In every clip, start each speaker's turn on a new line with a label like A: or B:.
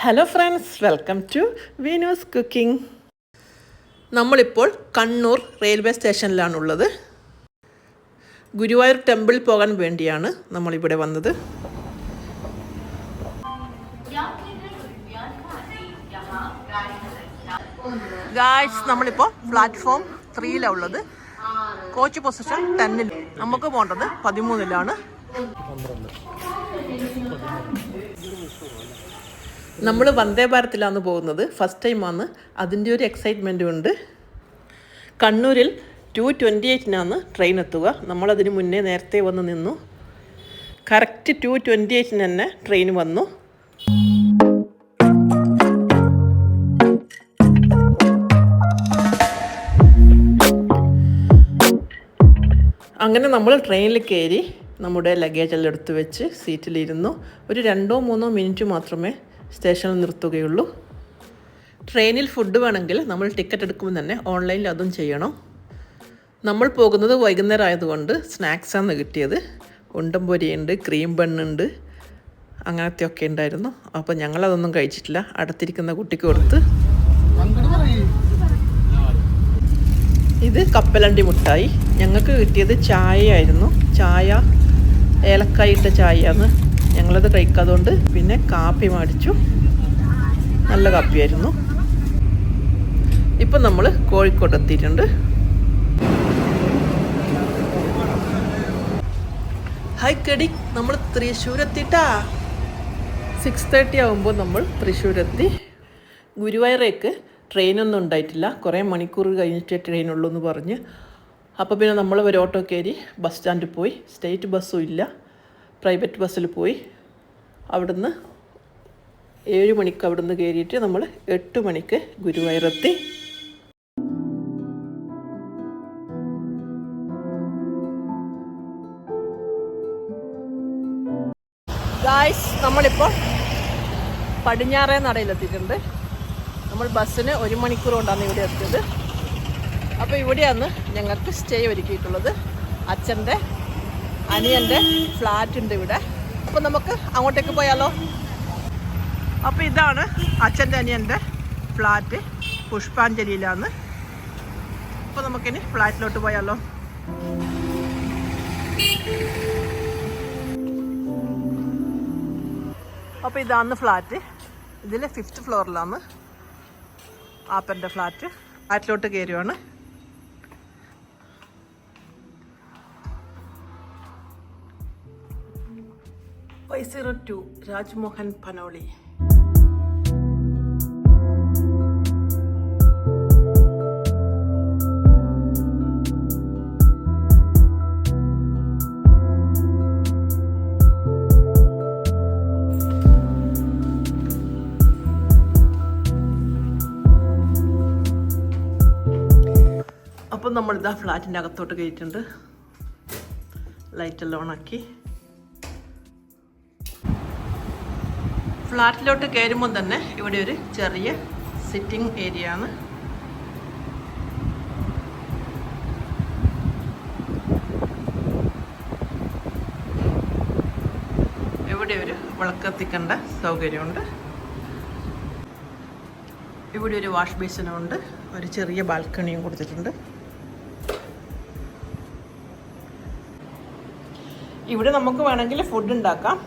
A: Hello friends welcome to Veenu's cooking നമ്മളിപ്പോൾ Kannur railway സ്റ്റേഷനിലാണുള്ളത് Guruvayur temple പോകാൻ വേണ്ടിയാണ് നമ്മളിവിടെ വന്നത്. ഗായ്സ് നമ്മളിപ്പോൾ പ്ലാറ്റ്ഫോം ത്രീയിലാണ് ഉള്ളത് കോച്ച് പൊസിഷൻ ടെന്നിൽ നമുക്ക് പോകേണ്ടത് പതിമൂന്നിലാണ്. നമ്മൾ വന്ദേ ഭാരത്തിലാണ് പോകുന്നത്. ഫസ്റ്റ് ടൈമാണ് അതിന്റെ ഒരു എക്സൈറ്റ്മെന്റും ഉണ്ട്. കണ്ണൂരിൽ ടു ട്വന്റി എയ്റ്റിനാണ് ട്രെയിൻ എത്തുക. നമ്മളതിന് മുന്നേ നേരത്തെ വന്ന് നിന്നു. കറക്റ്റ് ടു ട്വന്റി എയ്റ്റിന് തന്നെ ട്രെയിൻ വന്നു. അങ്ങനെ നമ്മൾ ട്രെയിനിൽ കയറി നമ്മുടെ ലഗേജ് എല്ലാം എടുത്തു വെച്ച് സീറ്റിലിരുന്നു ഒരു രണ്ടോ മൂന്നോ മിനിറ്റ് മാത്രമേ സ്റ്റേഷനിൽ നിർത്തുകയുള്ളൂ. ട്രെയിനിൽ ഫുഡ് വേണമെങ്കിൽ നമ്മൾ ടിക്കറ്റ് എടുക്കുമ്പോൾ തന്നെ ഓൺലൈനിൽ അതും ചെയ്യണം. നമ്മൾ പോകുന്നത് വൈകുന്നേരം ആയതുകൊണ്ട് സ്നാക്സാണ് കിട്ടിയത്. ഉണ്ടംപൊരിയുണ്ട് ക്രീം ബണ്ണുണ്ട് അങ്ങനത്തെ ഒക്കെ ഉണ്ടായിരുന്നു. അപ്പോൾ ഞങ്ങളതൊന്നും കഴിച്ചിട്ടില്ല. അടുത്തിരിക്കുന്ന കുട്ടിക്ക് കൊടുത്ത്. ഇത് കപ്പലണ്ടി മുട്ടായി. ഞങ്ങൾക്ക് കിട്ടിയത് ചായ ആയിരുന്നു ചായ ഏലക്കായിട്ട ചായയാണ്. ഞങ്ങളത് കഴിക്കാതുകൊണ്ട് പിന്നെ കാപ്പി മേടിച്ചു. നല്ല കാപ്പിയായിരുന്നു. ഇപ്പം നമ്മൾ കോഴിക്കോട് എത്തിയിട്ടുണ്ട്. ഹായ് കെടി നമ്മൾ തൃശ്ശൂരെത്തിട്ടാ. സിക്സ് തേർട്ടി ആകുമ്പോൾ നമ്മൾ തൃശ്ശൂരെത്തി. ഗുരുവായൂരേക്ക് ട്രെയിനൊന്നും ഉണ്ടായിട്ടില്ല. കുറേ മണിക്കൂർ കഴിഞ്ഞിട്ടേ ട്രെയിനുള്ളൂ എന്ന് പറഞ്ഞ്. അപ്പോൾ പിന്നെ നമ്മൾ ഒരു ഓട്ടോ കയറി ബസ് സ്റ്റാൻഡിൽ പോയി. സ്റ്റേറ്റ് ബസ്സും ഇല്ല. പ്രൈവറ്റ് ബസ്സിൽ പോയി. അവിടുന്ന് ഏഴ് മണിക്ക് അവിടുന്ന് കയറിയിട്ട് നമ്മൾ എട്ട് മണിക്ക് ഗുരുവായൂരെത്തി നമ്മളിപ്പോൾ പടിഞ്ഞാറേ നടയിലെത്തിയിട്ടുണ്ട് നമ്മൾ ബസ്സിന് ഒരു മണിക്കൂർ കൊണ്ടാണ് ഇവിടെ എത്തിയത്. അപ്പോൾ ഇവിടെയാണ് ഞങ്ങൾക്ക് സ്റ്റേ ഒരുക്കിയിട്ടുള്ളത്. അച്ഛന്റെ അനിയന്റെ ഫ്ലാറ്റ് ഉണ്ട് ഇവിടെ. അപ്പോൾ നമുക്ക് അങ്ങോട്ടേക്ക് പോയാലോ? അപ്പോൾ ഇതാണ് അച്ഛന്റെ അനിയന്റെ ഫ്ലാറ്റ് പുഷ്പാഞ്ജലിയിലാണ്. അപ്പോൾ നമുക്കിനി ഫ്ലാറ്റിലോട്ട് പോയാലോ? അപ്പോൾ ഇതാണ് ഫ്ലാറ്റ് ഇതിലെ ഫിഫ്ത്ത് ഫ്ലോറിലാണ് ആപ്പന്റെ ഫ്ലാറ്റ് ഫ്ലാറ്റിലോട്ട് കയറുവാണ് five zero two Rajmohan Panoli അപ്പം നമ്മളിതാ ഫ്ലാറ്റിന്റെ അകത്തോട്ട് കയറ്റിട്ടുണ്ട് ലൈറ്റെല്ലാം ഓണാക്കി. ഫ്ലാറ്റിലോട്ട് കയറുമ്പോൾ തന്നെ ഇവിടെ ഒരു ചെറിയ സിറ്റിംഗ് ഏരിയ ആണ്. ഇവിടെ ഒരു വിളക്കത്തിക്കേണ്ട സൗകര്യമുണ്ട്. ഇവിടെ ഒരു വാഷ് ബേസിനും ഉണ്ട്. ഒരു ചെറിയ ബാൽക്കണിയും കൊടുത്തിട്ടുണ്ട്. ഇവിടെ നമുക്ക് വേണമെങ്കിൽ ഫുഡ് ഉണ്ടാക്കാം.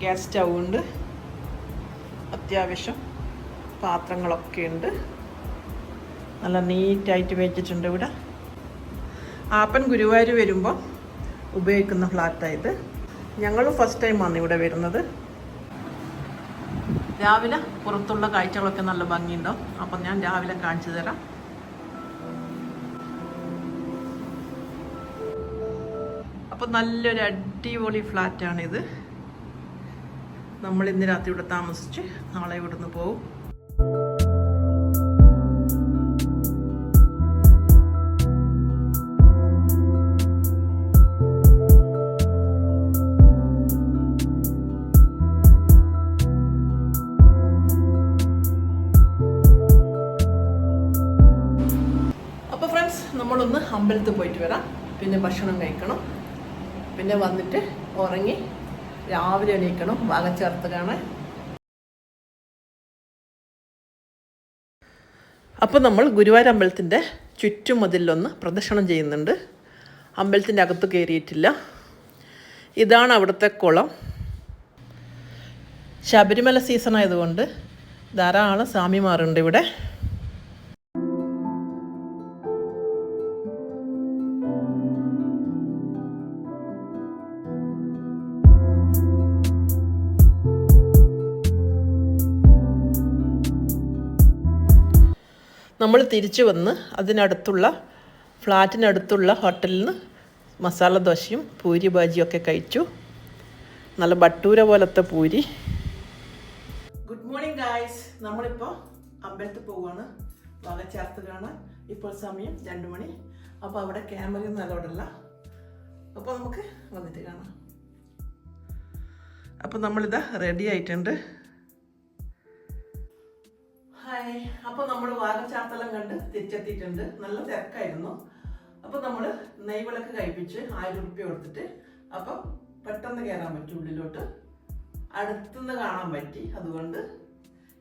A: ഗ്യാസ് സ്റ്റൗ ഉണ്ട് അത്യാവശ്യം പാത്രങ്ങളൊക്കെ ഉണ്ട്. നല്ല നീറ്റായിട്ട് വെച്ചിട്ടുണ്ട് ഇവിടെ. ആപ്പൻ ഗുരുവായൂർ വരുമ്പോൾ ഉപയോഗിക്കുന്ന ഫ്ലാറ്റായത് ഞങ്ങൾ ഫസ്റ്റ് ടൈമാണ് ഇവിടെ വരുന്നത്. രാവിലെ പുറത്തുള്ള കാഴ്ചകളൊക്കെ നല്ല ഭംഗിയുണ്ടാവും. അപ്പം ഞാൻ രാവിലെ കാണിച്ചു തരാം. അപ്പം നല്ലൊരു അടിപൊളി ഫ്ലാറ്റാണിത്. നമ്മൾ ഇന്ന് രാത്രി ഇവിടെ താമസിച്ച് നാളെ ഇവിടുന്ന് പോവും. അപ്പോൾ ഫ്രണ്ട്സ് നമ്മളൊന്ന് അമ്പലത്തിൽ പോയിട്ട് വരാം. പിന്നെ ഭക്ഷണം കഴിക്കണം. പിന്നെ വന്നിട്ട് ഉറങ്ങി രാവിലെ എണീക്കണം. വക ചേർത്തുകയാണ് അപ്പോൾ നമ്മൾ ഗുരുവായൂർ അമ്പലത്തിന്റെ ചുറ്റുമതിലൊന്ന് പ്രദക്ഷിണം ചെയ്യുന്നുണ്ട്. അമ്പലത്തിന്റെ അകത്ത് കയറിയിട്ടില്ല ഇതാണ് അവിടുത്തെ കുളം. ശബരിമല സീസൺ ആയതുകൊണ്ട് ധാരാളം സ്വാമിമാറുണ്ട് ഇവിടെ. തിരിച്ചു വന്ന് അതിനടുത്തുള്ള ഫ്ലാറ്റിനടുത്തുള്ള ഹോട്ടലിൽ നിന്ന് മസാല ദോശയും പൂരി ബാജിയും ഒക്കെ കഴിച്ചു. നല്ല ബട്ടൂര പോലത്തെ പൂരി. ഗുഡ് മോർണിംഗ് ഗായ്സ് നമ്മളിപ്പോൾ അമ്പലത്തിൽ പോവുകയാണ് വാഗച്ചാർത്ത് കാണാൻ ഇപ്പോൾ സമയം രണ്ട് മണി. അപ്പോൾ അവിടെ ക്യാമറയൊന്നും അലോടല്ല അപ്പോൾ നമുക്ക് വന്നിട്ട് കാണാം. അപ്പോൾ നമ്മളിതാ റെഡി ആയിട്ടുണ്ട്. ഹായ്. അപ്പോൾ നമ്മൾ വാഗച്ചാർത്തെല്ലാം കണ്ട് തിരിച്ചെത്തിയിട്ടുണ്ട്. നല്ല തിരക്കായിരുന്നു. അപ്പോൾ നമ്മൾ നെയ്വിളക്ക് കഴിപ്പിച്ച് ആയിരം ഉറുപ്പ്യ കൊടുത്തിട്ട് അപ്പം പെട്ടെന്ന് കയറാൻ പറ്റി ഉള്ളിലോട്ട്. അടുത്തുനിന്ന് കാണാൻ പറ്റി. അതുകൊണ്ട്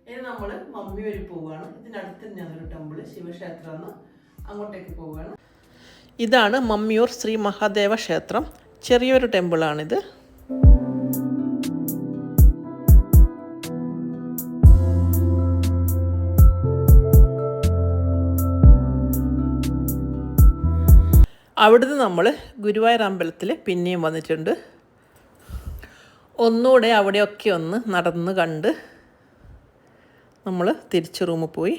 A: ഇനി നമ്മൾ മമ്മി വഴി പോവുകയാണ്. ഇതിനടുത്ത് തന്നെയാണ് ഒരു ടെമ്പിൾ ശിവക്ഷേത്രമാണ് അങ്ങോട്ടേക്ക് പോവുകയാണ്. ഇതാണ് മമ്മിയൂർ ശ്രീ മഹാദേവ ക്ഷേത്രം. ചെറിയൊരു ടെമ്പിളാണിത്. അവിടുന്ന് നമ്മൾ ഗുരുവായൂർ അമ്പലത്തിൽ പിന്നെയും വന്നിട്ടുണ്ട്. ഒന്നുകൂടെ അവിടെയൊക്കെ ഒന്ന് നടന്ന് കണ്ട് നമ്മൾ തിരിച്ച് റൂമിൽ പോയി.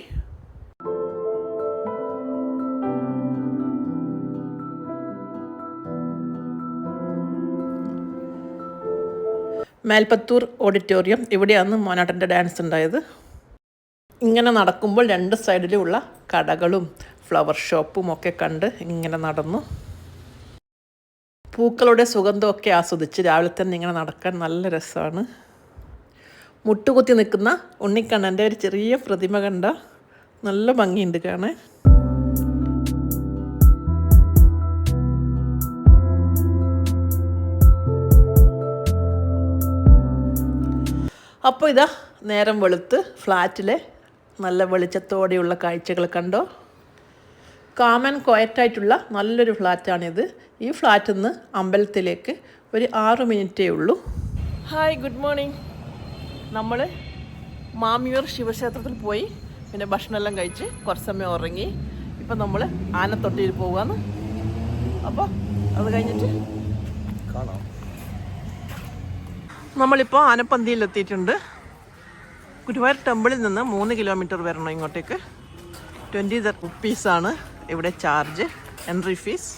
A: മേൽപ്പത്തൂർ ഓഡിറ്റോറിയം ഇവിടെയാണ് മോനാട്ടന്റെ ഡാൻസ് ഉണ്ടായത്. ഇങ്ങനെ നടക്കുമ്പോൾ രണ്ട് സൈഡിലുമുള്ള കടകളും ഫ്ലവർ ഷോപ്പും ഒക്കെ കണ്ട് ഇങ്ങനെ നടന്നു. പൂക്കളുടെ സുഗന്ധമൊക്കെ ആസ്വദിച്ച് രാവിലെ തന്നെ ഇങ്ങനെ നടക്കാൻ നല്ല രസമാണ്. മുട്ടുകുത്തി നിൽക്കുന്ന ഉണ്ണിക്കണ്ണന്റെ ഒരു ചെറിയ പ്രതിമ കണ്ട നല്ല ഭംഗിയുണ്ട് കാണാൻ. അപ്പോൾ ഇതാ നേരം വെളുത്ത് ഫ്ലാറ്റിലെ നല്ല വെളിച്ചത്തോടെയുള്ള കാഴ്ചകൾ കണ്ടോ? കാമൻ ക്വയറ്റായിട്ടുള്ള നല്ലൊരു ഫ്ലാറ്റാണിത്. ഈ ഫ്ലാറ്റിൽ നിന്ന് അമ്പലത്തിലേക്ക് ഒരു ആറ് മിനിറ്റേ ഉള്ളൂ. ഹായ് ഗുഡ് മോർണിംഗ് നമ്മൾ മാമിയൂർ ശിവക്ഷേത്രത്തിൽ പോയി പിന്നെ ഭക്ഷണമെല്ലാം കഴിച്ച് കുറച്ച് സമയം ഉറങ്ങി. ഇപ്പം നമ്മൾ ആനത്തൊട്ടിയിൽ പോവാന്ന് അപ്പോൾ അത് കഴിഞ്ഞിട്ട്
B: കാണാം.
A: നമ്മളിപ്പോൾ ആനപ്പന്തിയിൽ എത്തിയിട്ടുണ്ട്. ഗുരുവായൂർ ടെമ്പിളിൽ നിന്ന് മൂന്ന് കിലോമീറ്റർ വരണം ഇങ്ങോട്ടേക്ക്. ട്വന്റി റുപ്പീസാണ് ഇവിടെ ചാർജ് എൻട്രി ഫീസ്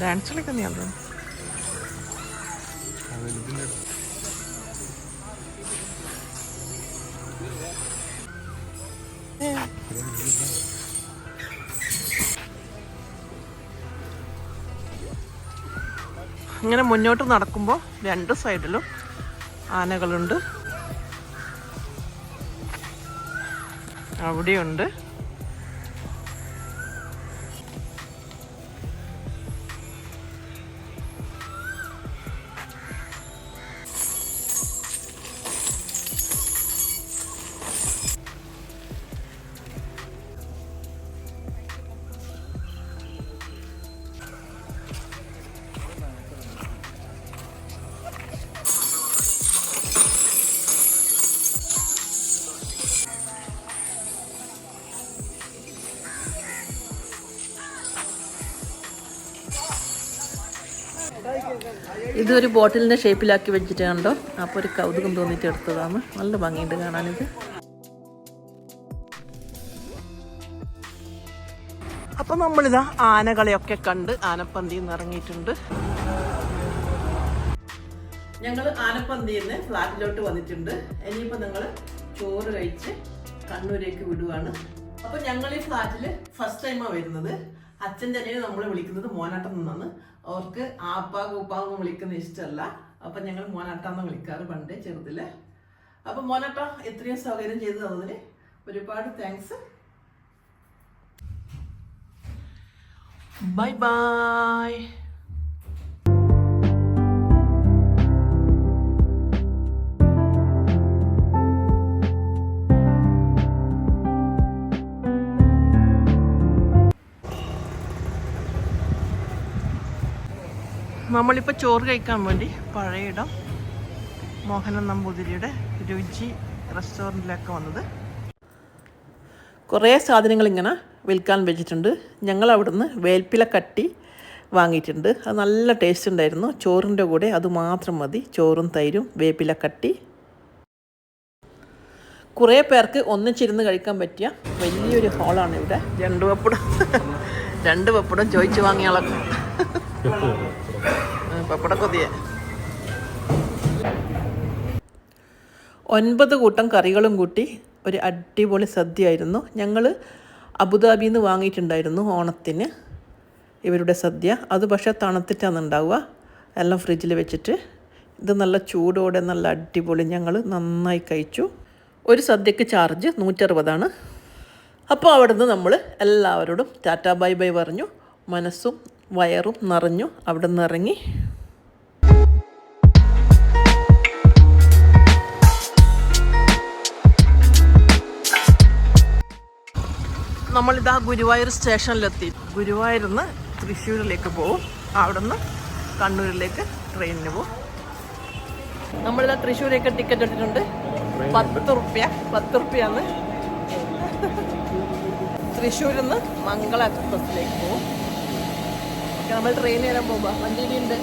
A: ഡാൻസ് കളിക്കുന്നതാണ് ഇങ്ങനെ മുന്നോട്ട് നടക്കുമ്പോൾ രണ്ട് സൈഡിലും ആനകളുണ്ട്. അവിടെയുണ്ട്. ഇതൊരു ബോട്ടിലിന്റെ ഷേപ്പിലാക്കി വെച്ചിട്ട് കണ്ടോ? അപ്പോൾ ഒരു കൗതുകം തോന്നിയിട്ട് എടുത്തതാണ്. നല്ല ഭംഗിയുണ്ട് കാണാനിത്. അപ്പം നമ്മളിതാ ആനകളെയൊക്കെ കണ്ട് ആനപ്പന്തിയിൽ നിന്ന് ഇറങ്ങിയിട്ടുണ്ട്. ഞങ്ങൾ ആനപ്പന്തിയിൽ നിന്ന് ഫ്ലാറ്റിലോട്ട് വന്നിട്ടുണ്ട്. ഇനിയിപ്പോൾ നിങ്ങൾ ചോറ് കഴിച്ച് കണ്ണൂരേക്ക് വിടുവാണ്. അപ്പം ഞങ്ങൾ ഈ ഫ്ലാറ്റിൽ ഫസ്റ്റ് ടൈമാണ് വരുന്നത്. അച്ഛൻ അനിയനെ നമ്മൾ വിളിക്കുന്നത് മോനാട്ടം നിന്നാണ്. അവർക്ക് ആപ്പാ കൂപ്പാന്ന് വിളിക്കുന്ന ഇഷ്ടമല്ല. അപ്പം ഞങ്ങൾ മോനാട്ടാന്ന് വിളിക്കാറ് പണ്ട് ചെറുതിൽ. അപ്പം മോനാട്ട എത്രയും സൗകര്യം ചെയ്തു തന്നതിന് ഒരുപാട് താങ്ക്സ് ബൈ ബൈ നമ്മളിപ്പോൾ ചോറ് കഴിക്കാൻ വേണ്ടി പഴയിടം മോഹനൻ നമ്പൂതിരിയുടെ രുചി റെസ്റ്റോറന്റിലൊക്കെ വന്നത്. കുറേ സാധനങ്ങൾ ഇങ്ങനെ വിൽക്കാൻ വെച്ചിട്ടുണ്ട്. ഞങ്ങൾ അവിടുന്ന് വേൽപ്പില കട്ടി വാങ്ങിയിട്ടുണ്ട്. അത് നല്ല ടേസ്റ്റ് ഉണ്ടായിരുന്നു. ചോറിന്റെ കൂടെ അത് മാത്രം മതി. ചോറും തൈരും വേപ്പില കട്ടി. കുറേ പേർക്ക് ഒന്നിച്ചിരുന്ന് കഴിക്കാൻ പറ്റിയ വലിയൊരു ഹോളാണ് ഇവിടെ. രണ്ട് പപ്പടം. രണ്ട് പപ്പടം ചോദിച്ചു വാങ്ങിയ ആളൊക്കെ പപ്പട കൊതിയെ. ഒൻപത് കൂട്ടം കറികളും കൂട്ടി ഒരു അടിപൊളി സദ്യയായിരുന്നു. ഞങ്ങൾ അബുദാബിയിൽ നിന്ന് വാങ്ങിയിട്ടുണ്ടായിരുന്നു ഓണത്തിന്. ഇവരുടെ സദ്യ. അത് പക്ഷേ തണുത്തിട്ടാണ് ഉണ്ടാവുക എല്ലാം ഫ്രിഡ്ജിൽ വെച്ചിട്ട്. ഇത് നല്ല ചൂടോടെ നല്ല അടിപൊളി. ഞങ്ങൾ നന്നായി കഴിച്ചു. ഒരു സദ്യക്ക് ചാർജ് നൂറ്ററുപതാണ്. അപ്പോൾ അവിടുന്ന് നമ്മൾ എല്ലാവരോടും ടാറ്റാ ബൈ ബൈ പറഞ്ഞു. മനസ്സും വയറും നിറഞ്ഞു. അവിടെ നിന്ന് ഇറങ്ങി നമ്മളിതാ ഗുരുവായൂർ സ്റ്റേഷനിലെത്തി. ഗുരുവായൂരിൽ നിന്ന് തൃശ്ശൂരിലേക്ക് പോവും. അവിടെ നിന്ന് കണ്ണൂരിലേക്ക് ട്രെയിനിന് പോവും. നമ്മളിതാ തൃശ്ശൂരേക്ക് ടിക്കറ്റ് എടുത്തിട്ടുണ്ട്. പത്ത് റുപ്യ പത്ത് റുപ്യാന്ന്. തൃശ്ശൂരിൽ നിന്ന് മംഗള എക്സ്പ്രസ്സിലേക്ക് പോവും നമ്മൾ ട്രെയിനിൽ വരാൻ പോകുമ്പോൾ വണ്ടിയിലുണ്ട്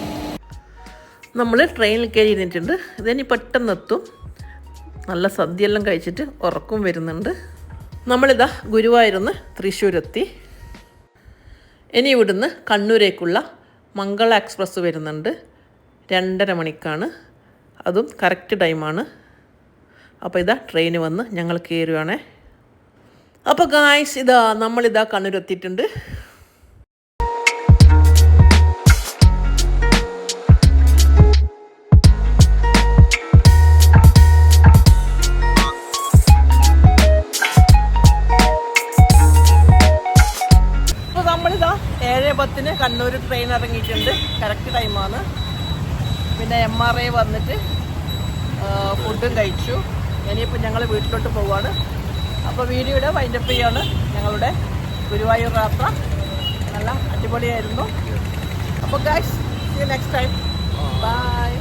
A: നമ്മൾ ട്രെയിനിൽ കയറി ഇരുന്നിട്ടുണ്ട് ഇതിനി പെട്ടെന്ന് എത്തും നല്ല സദ്യയെല്ലാം കഴിച്ചിട്ട് ഉറക്കം വരുന്നുണ്ട്. നമ്മളിതാ ഗുരുവായൂരിന്ന് തൃശ്ശൂരെത്തി. ഇനി ഇവിടുന്ന് കണ്ണൂരേക്കുള്ള മംഗള എക്സ്പ്രസ് വരുന്നുണ്ട്. രണ്ടര മണിക്കാണ്. അതും കറക്റ്റ് ടൈമാണ്. അപ്പോൾ ഇതാ ട്രെയിൻ വന്ന് ഞങ്ങൾ കയറുവാണേ അപ്പോൾ ഗായ്സ് ഇതാ നമ്മളിതാ കണ്ണൂരെത്തിയിട്ടുണ്ട്. പത്തിന് കണ്ണൂർ ട്രെയിൻ ഇറങ്ങിയിട്ടുണ്ട്. കറക്റ്റ് ടൈമാണ് പിന്നെ എം ആർ ഐ വന്നിട്ട് ഫുഡും കഴിച്ചു. ഇനിയിപ്പോൾ ഞങ്ങൾ വീട്ടിലോട്ട് പോവാണ്. അപ്പോൾ വീഡിയോയുടെ വൈൻഡപ്പ് ചെയ്യാണ് ഞങ്ങളുടെ ഗുരുവായൂർ യാത്ര. നല്ല അടിപൊളിയായിരുന്നു. അപ്പോൾ ഗൈസ് നെക്സ്റ്റ് ടൈം ബൈ